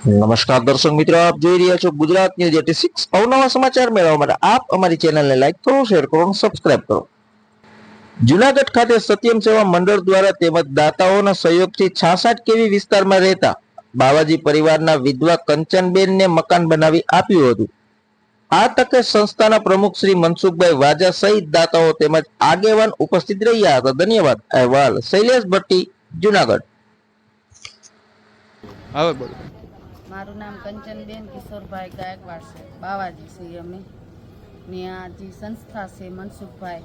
નમસ્કાર દર્શક મિત્રો, આપ જોઈ રહ્યા છો ગુજરાત ન્યૂઝ એટી સિક્સ અવનવા સમાચાર મેળવવા માટે આપ અમારી ચેનલને લાઈક કરો, શેર કરો સબસ્ક્રાઇબ કરો. જુનાગઢ ખાતે સત્યમ સેવા મંડળ દ્વારા તેમજ દાતાઓના સહયોગથી છાસઠ કેવી વિસ્તારમાં રહેતા બાવાજી પરિવારના વિધવા કંચનબેનને મકાન બનાવી આપ્યું હતું. આ તકે સંસ્થાના પ્રમુખ શ્રી મનસુખભાઈ વાજા સહિત દાતાઓ તેમજ આગેવાન ઉપસ્થિત રહ્યા હતા. ધન્યવાદ. અહેવાલ શૈલેષ ભટ્ટી, જુનાગઢ. હવે બોલો. મારું નામ કંચનબેન કિશોરભાઈ ગાયકવાડ છે. બાવાજી છીએ અમે. ને આ જે સંસ્થા છે મનસુખભાઈ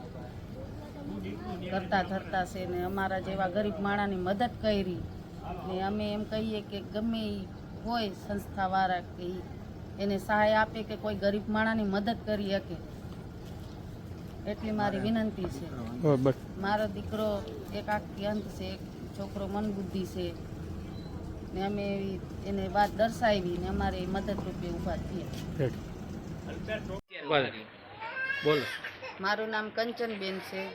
કરતા ધરતા છે ને અમારા જેવા ગરીબ માણાની મદદ કરી. ને અમે એમ કહીએ કે ગમે એ હોય સંસ્થાવાળા કે એને સહાય આપે કે કોઈ ગરીબ માણાની મદદ કરી શકે. એટલી મારી વિનંતી છે. મારો દીકરો એક આખી અંત છે એક છોકરો મન બુદ્ધિ છે. ને અમે એવી એને વાત દર્શાવી ને અમારે એ મદદરૂપે ઊભા થયા. બોલો. મારું નામ કંચનબેન છે.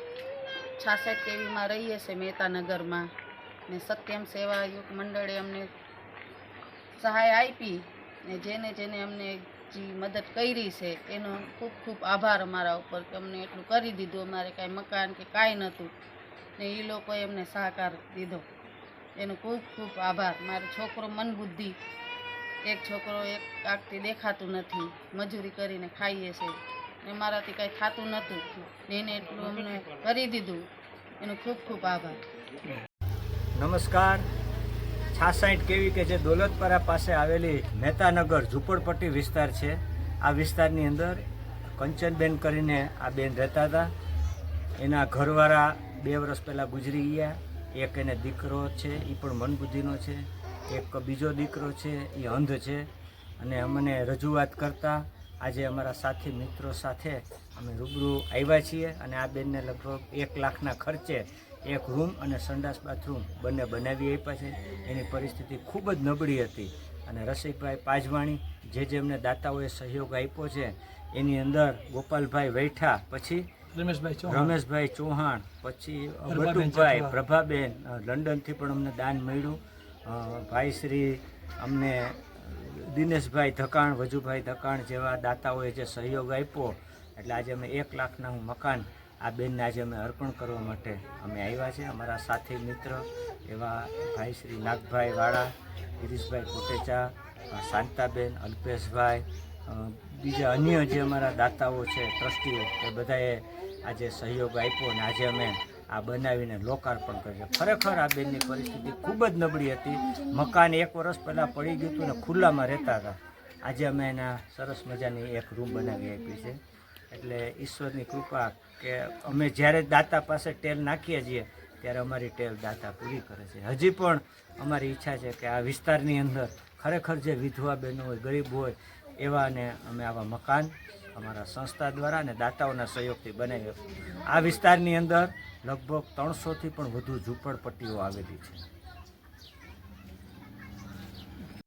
છાસઠ કેવીમાં રહીએ છીએ મહેતાનગરમાં. ને સત્યમ સેવા યુગ મંડળે અમને સહાય આપી ને જેને જેને અમને જે મદદ કરી છે એનો ખૂબ ખૂબ આભાર અમારા ઉપર કે અમને એટલું કરી દીધું. અમારે કાંઈ મકાન કે કાંઈ નહોતું. ને એ લોકોએ અમને સહકાર દીધો. એનો ખૂબ ખૂબ આભાર. મારો છોકરો મન બુદ્ધિ. એક છોકરો એક આગથી દેખાતું નથી. મજૂરી કરીને ખાઈએ છે. ને મારાથી કાંઈ ખાતું નહોતું. એને એટલું અમને કરી દીધું. એનો ખૂબ ખૂબ આભાર. નમસ્કાર. છાસાઈઠ કેવી કે જે દોલતપરા પાસે આવેલી મહેતાનગર ઝૂંપડપટ્ટી વિસ્તાર છે. આ વિસ્તારની અંદર કંચનબેન કરીને આ બેન રહેતા હતા. એના ઘરવાળા બે વર્ષ પહેલાં ગુજરી ગયા. એક એને દીકરો છે એ પણ મનબુદ્ધિનો છે, એક બીજો દીકરો છે એ અંધ છે. અને અમને રજૂઆત કરતાં આજે અમારા સાથી મિત્રો સાથે અમે રૂબરૂ આવ્યા છીએ અને આ બેનને લગભગ એક લાખના ખર્ચે એક રૂમ અને સંડાસ બાથરૂમ બંને બનાવી આપ્યા છે. એની પરિસ્થિતિ ખૂબ જ નબળી હતી. અને રસિકભાઈ પાજવાણી જે જે એમને દાતાઓએ સહયોગ આપ્યો છે, એની અંદર ગોપાલભાઈ વૈઠા પછી રમેશભાઈ ચૌહાણ. પછી બટુભાઈ પ્રભાબેન લંડનથી પણ અમને દાન મળ્યું. ભાઈ શ્રી અમને દિનેશભાઈ ધકાણ વજુભાઈ ધકાણ જેવા દાતાઓએ જે સહયોગ આપ્યો એટલે આજે અમે એક લાખના હું મકાન આ બેનને આજે અમે અર્પણ કરવા માટે અમે આવ્યા છે. અમારા સાથી મિત્ર એવા ભાઈ શ્રી નાગભાઈ વાળા ગિરીશભાઈ કોટેચા શાંતાબેન અલ્પેશભાઈ બીજા અન્ય જે અમારા દાતાઓ છે, ટ્રસ્ટીઓ, એ બધાએ આજે સહયોગ આપ્યો અને આજે અમે આ બનાવીને લોકાર્પણ કર્યું. ખરેખર આ બેનની પરિસ્થિતિ ખૂબ જ નબળી હતી. મકાન એક વર્ષ પહેલાં પડી ગયું હતું ને ખુલ્લામાં રહેતા હતા. આજે અમે એના સરસ મજાની એક રૂમ બનાવી આપી છે. એટલે ઈશ્વરની કૃપા કે અમે જ્યારે દાતા પાસે ટેલ નાખીએ છીએ, ત્યારે અમારી ટેલ દાતા પૂરી કરે છે. હજી પણ અમારી ઈચ્છા છે કે આ વિસ્તારની અંદર ખરેખર જે વિધવા બહેનો હોય, ગરીબ હોય એવાને અમે આવા મકાન અમારા સંસ્થા દ્વારા અને દાતાઓના સહયોગથી બનાવ્યો. આ વિસ્તારની અંદર લગભગ ત્રણસોથી પણ વધુ ઝૂંપડપટ્ટીઓ આવેલી છે.